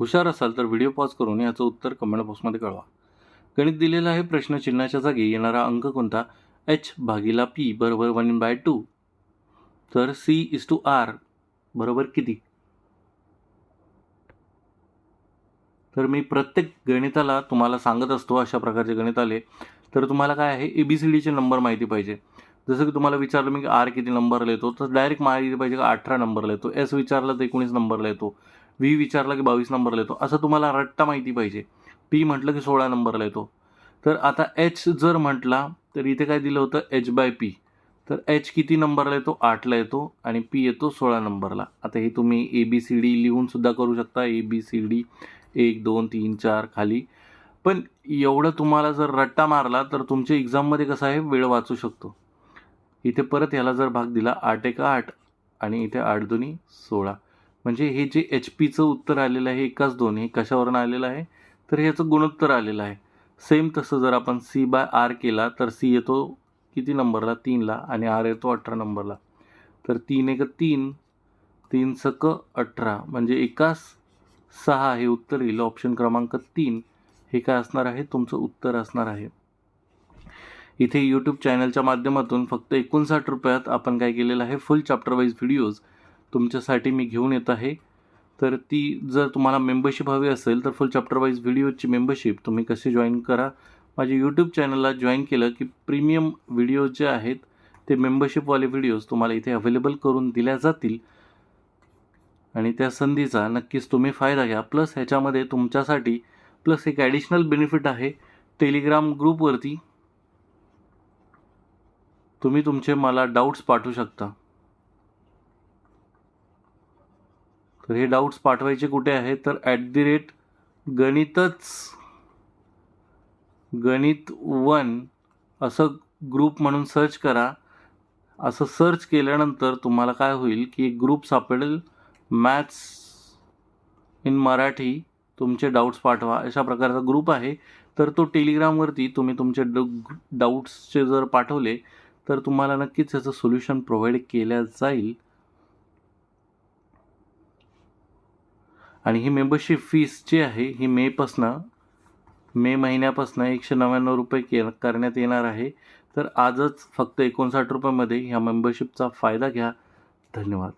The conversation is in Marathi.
हुशार असाल तर व्हिडिओ पॉज करून याचं उत्तर कमेंट बॉक्समध्ये कळवा. गणित दिलेलं आहे प्रश्न चिन्हाच्या जागी येणारा अंक कोणता? एच भागीला पी बरोबर वन बाय टू तर सी इज टू आर बरोबर किती? तर मी प्रत्येक गणिताला तुम्हाला सांगत असतो अशा प्रकारचे गणित आले. तर तुम्हाला काय आहे? ए बी सी डीचे नंबर माहिती पाहिजे. जसं की तुम्हाला विचारलं मी की आर किती नंबर येतो तर डायरेक्ट माहिती पाहिजे का अठरा नंबरला येतो. एस विचारलं तर एकोणीस नंबरला येतो. व्ही विचारला की बावीस नंबरला येतो असं तुम्हाला रट्टा माहिती पाहिजे. पी म्हटलं की सोळा नंबरला येतो तर आता एच जर म्हटला तर इथे काय दिलं होतं? एच बाय पी तर एच किती नंबरला येतो आठला येतो आणि पी येतो सोळा नंबरला. आता हे तुम्ही ए बी सी डी लिहूनसुद्धा करू शकता. ए बी सी डी एक दोन तीन चार खाली. पण एवढं तुम्हाला जर रट्टा मारला तर तुमच्या एक्झाममध्ये कसं आहे? वेळ वाचू शकतो. इथे परत ह्याला जर भाग दिला आठ एका आठ आणि इथे आठ दोन्ही सोळा. म्हणजे हे जे एच पीचं उत्तर आलेलं आहे एकाच दोन हे कशावरून आलेलं आहे? तर ह्याचं गुणोत्तर आलेलं आहे. सेम तसं जर आपण सी बाय आर केला तर सी येतो किती नंबरला तीनला आणि आर येतो अठरा नंबरला तर तीन एक तीन तीन सक अठरा. म्हणजे एकाच सहा हे उत्तर येईल. ऑप्शन क्रमांक तीन. हे काय असणार आहे? तुमचं उत्तर असणार आहे. इथे यूट्यूब चॅनलच्या माध्यमातून फक्त एकोणसाठ रुपयात आपण काय केलेलं आहे? फुल चॅप्टर वाईज व्हिडिओज तुमच्यासाठी मी घेऊन येत आहे. तर ती जर तुम्हाला मेंबरशिप हवी असेल तर फुल चॅप्टर वाईज व्हिडिओची मेंबरशिप तुम्ही कशी जॉईन करा. माझ्या यूट्यूब चॅनलला जॉईन केलं की प्रीमियम व्हिडिओ जे आहेत ते मेंबरशिपवाले व्हिडिओज तुम्हाला इथे अवेलेबल करून दिल्या जातील. आणि त्या संधीचा नक्कीच तुम्ही फायदा घ्या. प्लस ह्याच्यामध्ये तुमच्यासाठी प्लस एक ॲडिशनल बेनिफिट आहे. टेलिग्राम ग्रुपवरती तुम्ही तुमचे मला डाऊट्स पाठवू शकता. तर हे डाऊट्स पाठवायचे कुठे आहे तर ॲट दी रेट गणितच गणित वन असं ग्रुप म्हणून सर्च करा. असं सर्च केल्यानंतर तुम्हाला काय होईल की एक ग्रुप सापडेल. मॅथ्स इन मराठी तुमचे डाऊट्स पाठवा. अशा प्रकारचा ग्रुप आहे. तर तो टेलिग्रामवरती तुम्ही तुमचे ड डाऊट्सचे जर पाठवले तर तुम्हाला नक्कीच याचं सोल्युशन प्रोव्हाइड केल्या जाईल. आणि ही मेंबरशिप फीस जी आहे ही मेपासनं मे महिन्यापासून एकशे नव्याण्णव रुपये के करण्यात येणार आहे. तर आजच फक्त एकोणसाठ रुपयामध्ये ह्या मेंबरशिपचा फायदा घ्या. धन्यवाद.